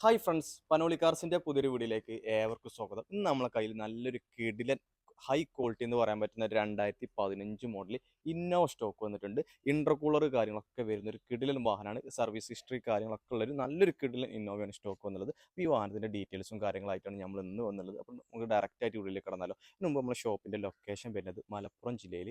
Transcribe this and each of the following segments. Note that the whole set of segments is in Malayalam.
ഹായ് ഫ്രണ്ട്സ് പനോളി കാർസിന്റെ പുതിയൊരു വീഡിയോയിലേക്ക് ഏവർക്കും സ്വാഗതം. ഇന്ന് നമ്മളെ കയ്യിൽ നല്ലൊരു കിടിലൻ ഹൈ ക്വാളിറ്റി എന്ന് പറയാൻ പറ്റുന്ന ഒരു രണ്ടായിരത്തി പതിനഞ്ച് മോഡൽ ഇന്നോ സ്റ്റോക്ക് വന്നിട്ടുണ്ട്. ഇന്റർകൂളർ കാര്യങ്ങളൊക്കെ വരുന്ന ഒരു കിടിലൻ വാഹനമാണ്. സർവീസ് ഹിസ്റ്ററി കാര്യങ്ങളൊക്കെ ഉള്ള ഒരു നല്ലൊരു കിടിലൻ ഇന്നോവയാണ് സ്റ്റോക്ക് വന്നുള്ളത് ഈ വാഹനത്തിന്റെ ഡീറ്റെയിൽസും കാര്യങ്ങളായിട്ടാണ് നമ്മൾ ഇന്ന് വന്നുള്ളത് അപ്പോൾ നമുക്ക് ഡയറക്റ്റ് ആയിട്ട് ഉള്ളിൽ കടന്നാലോ. മുമ്പ് നമ്മുടെ ഷോപ്പിന്റെ ലൊക്കേഷൻ വരുന്നത് മലപ്പുറം ജില്ലയിൽ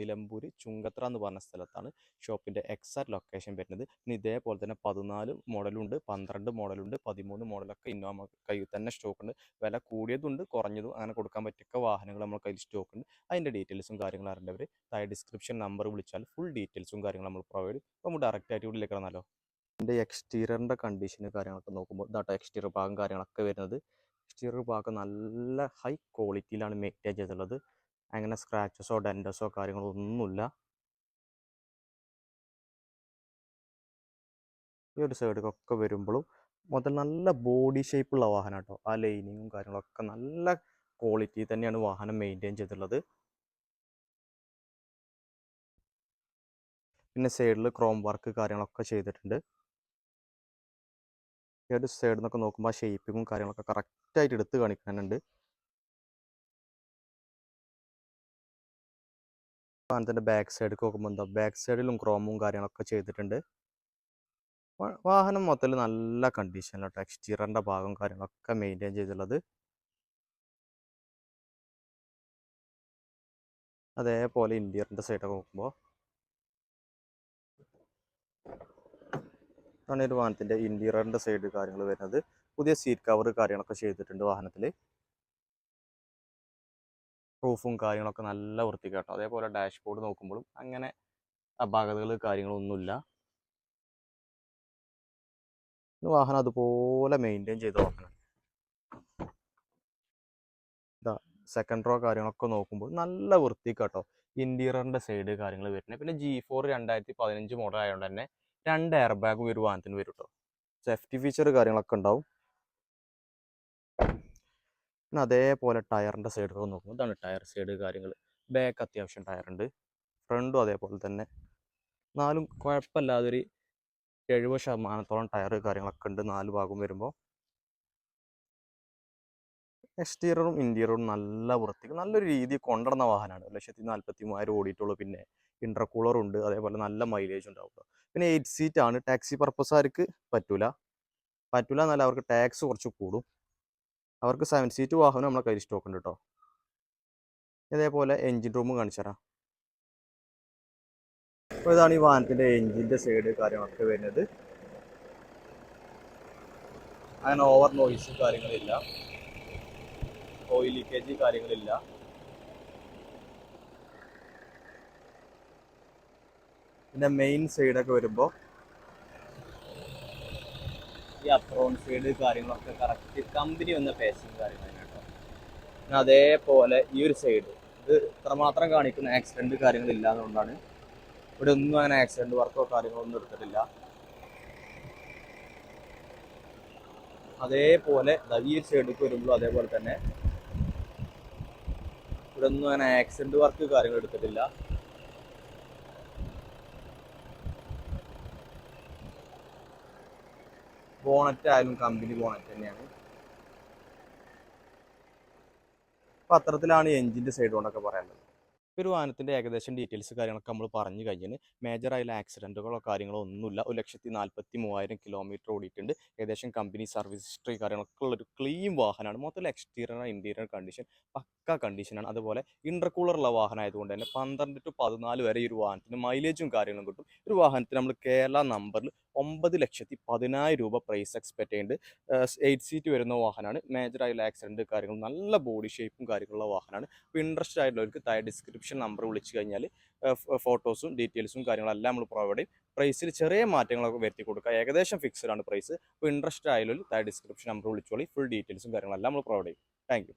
നിലമ്പൂർ ചുങ്കത്ര എന്ന് പറഞ്ഞ സ്ഥലത്താണ് ഷോപ്പിന്റെ എക്സാക്ട് ലൊക്കേഷൻ വരുന്നത്. പിന്നെ ഇതേപോലെ തന്നെ പതിനാല് മോഡലുണ്ട് പന്ത്രണ്ട് മോഡലുണ്ട് പതിമൂന്ന് മോഡലൊക്കെ ഇന്നോവ കയ്യിൽ തന്നെ സ്റ്റോക്ക് ഉണ്ട്. വില കൂടിയതുണ്ട് കുറഞ്ഞതും അങ്ങനെ കൊടുക്കാൻ പറ്റിയൊക്കെ വാഹനങ്ങൾ നമ്മുടെ കയ്യിൽ സ്റ്റോക്ക് ഉണ്ട്. അതിന്റെ ഡീറ്റെയിൽസും കാര്യങ്ങളും അറിയേണ്ടവർ താഴെ ഡിസ്ക്രിപ്ഷൻ നമ്പർ വിളിച്ചാൽ ഫുൾ ഡീറ്റെയിൽസും കാര്യങ്ങളും നമ്മൾ പ്രൊവൈഡ് ചെയ്യും. അപ്പോൾ ഡയറക്റ്റ് ആയിട്ട് ഉള്ളിലേക്ക് ഇറങ്ങാലോ എന്റെ എക്സ്റ്റീരിയറിന്റെ കണ്ടീഷന് കാര്യങ്ങളൊക്കെ നോക്കുമ്പോൾ ഇതാട്ടോ എക്സ്റ്റീരിയർ ഭാഗം കാര്യങ്ങളൊക്കെ വരുന്നത്. എക്സ്റ്റീരിയർ ഭാഗം നല്ല ഹൈ ക്വാളിറ്റിയിലാണ് മെയിന്റെയിൻ ചെയ്തിട്ടുള്ളത്. അങ്ങനെ സ്ക്രാച്ചസോ ഡെൻഡസോ കാര്യങ്ങളോ ഒന്നുമില്ല. ഈ ഒരു സൈഡിലൊക്കെ വരുമ്പോഴും മൊത്തം നല്ല ബോഡി ഷേപ്പുള്ള വാഹനം കേട്ടോ ആ ലൈനിങ്ങും കാര്യങ്ങളൊക്കെ നല്ല ക്വാളിറ്റി തന്നെയാണ് വാഹനം മെയിന്റെയിൻ ചെയ്തിട്ടുള്ളത്. പിന്നെ സൈഡിൽ ക്രോം വർക്ക് കാര്യങ്ങളൊക്കെ ചെയ്തിട്ടുണ്ട്. ഈ സൈഡിൽ നിന്നൊക്കെ നോക്കുമ്പോൾ ആ ഷേപ്പിങ്ങും കാര്യങ്ങളൊക്കെ കറക്റ്റായിട്ട് എടുത്ത് കാണിക്കാനുണ്ട് വാഹനത്തിന്റെ ബാക്ക് സൈഡിൽ നോക്കുമ്പോൾ എന്താ ബാക്ക് സൈഡിലും ക്രോമും കാര്യങ്ങളൊക്കെ ചെയ്തിട്ടുണ്ട്. വാഹനം മൊത്തത്തിൽ നല്ല കണ്ടീഷനിലാണ് എക്സ്റ്റീരിയറിന്റെ ഭാഗം കാര്യങ്ങളൊക്കെ മെയിന്റെയിൻ ചെയ്തിട്ടുള്ളത്. അതേപോലെ ഇന്റീരിയറിന്റെ സൈഡൊക്കെ നോക്കുമ്പോൾ ആണ് ഒരു വാഹനത്തിന്റെ ഇന്റീരിയറിന്റെ സൈഡ് കാര്യങ്ങൾ വരുന്നത്. പുതിയ സീറ്റ് കവർ കാര്യങ്ങളൊക്കെ ചെയ്തിട്ടുണ്ട് വാഹനത്തിൽ പ്രൂഫും കാര്യങ്ങളൊക്കെ നല്ല വൃത്തിക്കാട്ടോ അതേപോലെ ഡാഷ്ബോർഡ് നോക്കുമ്പോഴും അങ്ങനെ അപാകതകൾ കാര്യങ്ങളൊന്നുമില്ല. വാഹനം അതുപോലെ മെയിന്റെയിൻ ചെയ്ത വാഹനം ഇതാ സെക്കൻഡ് റോ കാര്യങ്ങളൊക്കെ നോക്കുമ്പോൾ നല്ല വൃത്തിക്കാട്ടോ ഇന്റീരിയറിന്റെ സൈഡ് കാര്യങ്ങൾ വരുന്നത് പിന്നെ ജി ഫോർ രണ്ടായിരത്തി പതിനഞ്ച് മോഡൽ ആയതുകൊണ്ട് തന്നെ രണ്ട് എയർ ബാഗും ഒരു വാഹനത്തിന് വരും കേട്ടോ സേഫ്റ്റി ഫീച്ചർ കാര്യങ്ങളൊക്കെ ഉണ്ടാവും. പിന്നെ അതേപോലെ ടയറിന്റെ സൈഡൊക്കെ നോക്കുമ്പോൾ ഇതാണ് ടയർ സൈഡ് കാര്യങ്ങൾ ബാക്ക് അത്യാവശ്യം ടയറുണ്ട്. ഫ്രണ്ടും അതേപോലെ തന്നെ. നാലും കുഴപ്പമില്ലാതൊരു എഴുപത് ശതമാനത്തോളം ടയർ കാര്യങ്ങളൊക്കെ ഉണ്ട്. നാല് ഭാഗം വരുമ്പോൾ എക്സ്റ്റീരിയറും ഇന്റീരിയറും നല്ല വൃത്തിക്ക് നല്ലൊരു രീതി കൊണ്ടുവന്ന വാഹനമാണ്. ഒരു ലക്ഷത്തി നാൽപ്പത്തി മൂവായിരം ഓടിയിട്ടുള്ളൂ പിന്നെ ഉണ്ട്. അതേപോലെ നല്ല മൈലേജ് ഉണ്ടാവും പിന്നെ എയ്റ്റ് സീറ്റ് ആണ്. ടാക്സി പർപ്പസുകാർക്ക് പറ്റൂല. പറ്റൂല എന്നാലും അവർക്ക് ടാക്സ് കുറച്ച് കൂടും. അവർക്ക് സെവൻ സീറ്റ് വാഹനം നമ്മളെ കയ്യിൽ സ്റ്റോക്ക് ഉണ്ട് കേട്ടോ ഇതേപോലെ എൻജിൻ റൂം കാണിച്ചു തരാം. അപ്പോൾ ഇതാണ് ഈ വാഹനത്തിന്റെ എൻജിന്റെ സൈഡ് കാര്യങ്ങളൊക്കെ വരുന്നത്. അങ്ങനെ ഓവർ നോയിസ് കാര്യങ്ങളില്ല ഓയിൽ ലീക്കേജ് കാര്യങ്ങളില്ല. പിന്നെ മെയിൻ സൈഡൊക്കെ വരുമ്പോൾ ഈ അപ്രോൺ സൈഡ് കാര്യങ്ങളൊക്കെ കറക്റ്റ് കമ്പനി വന്ന പേസിങ് കാര്യങ്ങളാണ് കേട്ടോ. പിന്നെ അതേപോലെ ഈ ഒരു സൈഡ് ഇത് ഇത്രമാത്രം കാണിക്കുന്ന ആക്സിഡന്റ് കാര്യങ്ങളില്ല എന്നുകൊണ്ടാണ് ഇവിടെ ഒന്നും അങ്ങനെ ആക്സിഡന്റ് വർക്കോ കാര്യങ്ങളോ ഒന്നും എടുത്തിട്ടില്ല. അതേപോലെ ഈ ഒരു സൈഡിലേക്ക് വരുമ്പോൾ അതേപോലെ തന്നെ ഇവിടെ ഒന്നും അങ്ങനെ ആക്സിഡന്റ് വർക്ക് കാര്യങ്ങൾ എടുത്തിട്ടില്ല. ബോണറ്റ് ആയാലും കമ്പനി ബോണറ്റ് തന്നെയാണ്. അപ്പൊ അത്തരത്തിലാണ് എഞ്ചിന്റെ സൈഡ് കൊണ്ടൊക്കെ പറയാനുള്ളത് ഒരു വാഹനത്തിന്റെ ഏകദേശം ഡീറ്റെയിൽസ് കാര്യങ്ങളൊക്കെ നമ്മൾ പറഞ്ഞു കഴിഞ്ഞാൽ മേജർ ആയിട്ടുള്ള ആക്സിഡന്റുകളോ കാര്യങ്ങളോ ഒന്നുമില്ല. ഒരു ലക്ഷത്തി നാൽപ്പത്തി മൂവായിരം കിലോമീറ്റർ ഓടിയിട്ടുണ്ട്. ഏകദേശം കമ്പനി സർവീസ് ഹിസ്റ്ററി കാര്യങ്ങളൊക്കെ ഉള്ളൊരു ക്ലീൻ വാഹനമാണ്. മൊത്തം എക്സ്റ്റീരിയർ ഇന്റീരിയർ കണ്ടീഷൻ പക്ക കണ്ടീഷനാണ് അതുപോലെ ഇന്റർകൂളറുള്ള വാഹനം ആയതുകൊണ്ട് തന്നെ പന്ത്രണ്ട് ടു പതിനാല് വരെ ഈ ഒരു വാഹനത്തിന് മൈലേജും കാര്യങ്ങളും കിട്ടും. ഒരു വാഹനത്തിന് നമ്മൾ കേരള നമ്പറിൽ ഒമ്പത് ലക്ഷത്തി പതിനായിരം രൂപ പ്രൈസ് എക്സ്പെക്ട് ചെയ്യുന്നുണ്ട് എയ്റ്റ് സീറ്റ് വരുന്ന വാഹനമാണ് മേജർ ആയുള്ള ആക്സിഡന്റ് കാര്യങ്ങളും നല്ല ബോഡി ഷേപ്പും കാര്യങ്ങളുള്ള വാഹനമാണ് അപ്പോൾ ഇൻട്രസ്റ്റ് ആയിട്ടുള്ളവർക്ക് താഴെ ഡിസ്ക്രിപ്ഷൻ നമ്പർ വിളിച്ചു കഴിഞ്ഞാൽ ഫോട്ടോസും ഡീറ്റെയിൽസും കാര്യങ്ങളെല്ലാം നമ്മൾ പ്രൊവൈഡ് ചെയ്യും. പ്രൈസിൽ ചെറിയ മാറ്റങ്ങളൊക്കെ വരുത്തി കൊടുക്കുക. ഏകദേശം ഫിക്സ്ഡ് ആണ് പ്രൈസ് അപ്പോൾ ഇൻട്രസ്റ്റ് ആയാലും താഴെ ഡിസ്ക്രിപ്ഷൻ നമ്പർ വിളിച്ചോളി. ഫുൾ ഡീറ്റെയിൽസും കാര്യങ്ങളെല്ലാം നമ്മൾ പ്രൊവൈഡ് ചെയ്യും. താങ്ക്